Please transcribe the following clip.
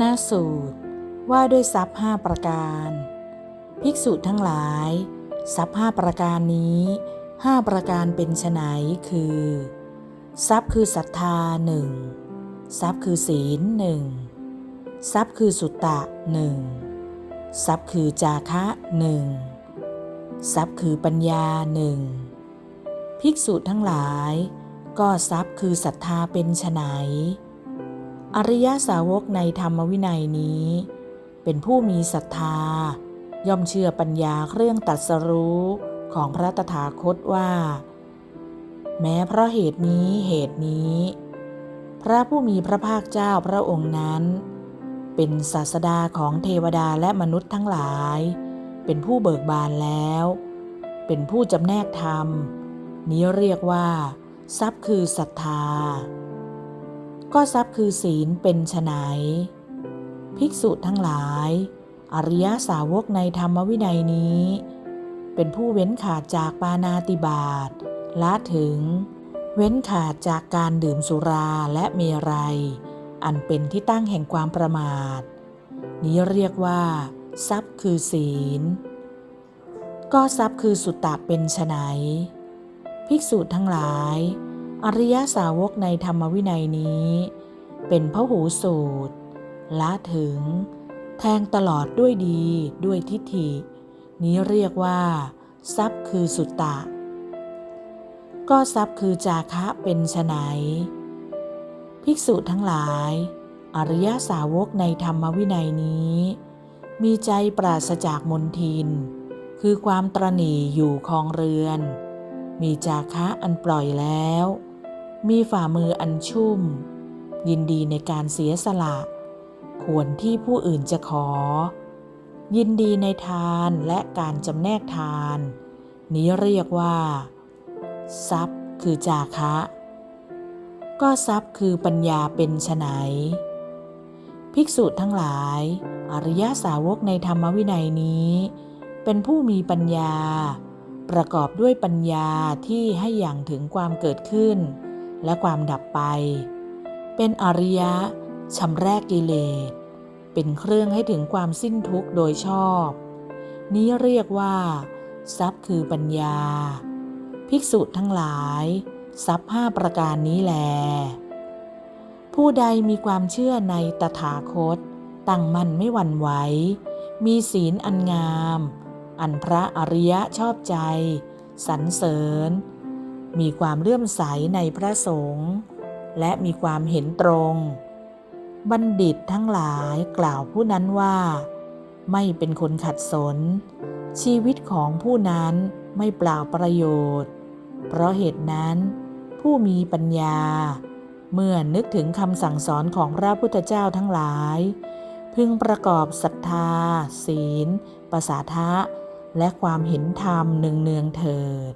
ณะสูตรว่าด้วยทรัพย์ห้าประการ ภิกษุทั้งหลาย ทรัพย์ห้าประการนี้ห้าประการเป็นไฉนคือ ทรัพย์คือศรัทธาหนึ่งทรัพย์คือศีลหนึ่งทรัพย์คือสุตตะหนึ่งทรัพย์คือจาคะหนึ่งทรัพย์คือปัญญาหนึ่งภิกษุทั้งหลาย ก็ทรัพย์คือศรัทธาเป็นไฉน อริยสาวกในธรรมวินัยนี้ เป็นผู้มีศรัทธา ย่อมเชื่อปัญญาเครื่องตัดสรู้ของพระตถาคตว่า แม้เพราะเหตุนี้เหตุนี้ พระผู้มีพระภาคเจ้าพระองค์นั้น เป็นศาสดาของเทวดาและมนุษย์ทั้งหลาย เป็นผู้เบิกบานแล้ว เป็นผู้จำแนกธรรม นี้เรียกว่า ทรัพย์คือศรัทธา ก็ทรัพย์คือศีลเป็นไฉนภิกษุทั้งหลาย อริยสาวกในธรรมวินัยนี้ เป็นผู้เว้นขาดจากปานาติบาตละถึง เว้นขาดจากการดื่มสุราและเมรัย อันเป็นที่ตั้งแห่งความประมาท นี้เรียกว่า ทรัพย์คือศีล ก็ทรัพย์คือสุตตะเป็นไฉนภิกษุทั้งหลาย อริยสาวกในธรรมวินัยนี้ เป็นพระหูสูตรละถึง แทงตลอดด้วยดีด้วยทิฏฐิ นี้เรียกว่า ทรัพย์คือสุตตะ ก็ทรัพย์คือจาคะเป็นไฉนภิกษุทั้งหลาย อริยสาวกในธรรมวินัยนี้ มีใจปราศจากมนทิน คือความตรณีอยู่คองเรือน มีจาคะอันปล่อยแล้ว มีฝ่ามืออันชุ่ม ยินดีในการเสียสละ ควรที่ผู้อื่นจะขอ ยินดีในทานและการจำแนกทาน นี้เรียกว่า ทรัพย์คือจาคะ ก็ทรัพย์คือปัญญาเป็นไฉนภิกษุทั้งหลาย อริยสาวกในธรรมวินัยนี้ เป็นผู้มีปัญญา ประกอบด้วยปัญญาที่ให้อย่างถึงความเกิดขึ้น และความดับไป เป็นอริยะชำแรกกิเลส เป็นเครื่องให้ถึงความสิ้นทุกข์โดยชอบ นี้เรียกว่า ทรัพย์คือปัญญา ภิกษุทั้งหลาย ทรัพย์ห้าประการนี้แล ผู้ใดมีความเชื่อในตถาคต ตั้งมั่นไม่หวั่นไหว มีศีลอันงาม อันพระอริยะชอบใจ สรรเสริญ มีความเลื่อมใสในพระสงฆ์และมีความเห็นตรง บัณฑิตทั้งหลายกล่าวผู้นั้นว่า ไม่เป็นคนขัดสน ชีวิตของผู้นั้นไม่เปล่าประโยชน์ เพราะเหตุนั้น ผู้มีปัญญา เมื่อนึกถึงคำสั่งสอนของพระพุทธเจ้าทั้งหลาย พึงประกอบศรัทธา ศีล ประสาทะ และความเห็นธรรมเนืองๆเถิด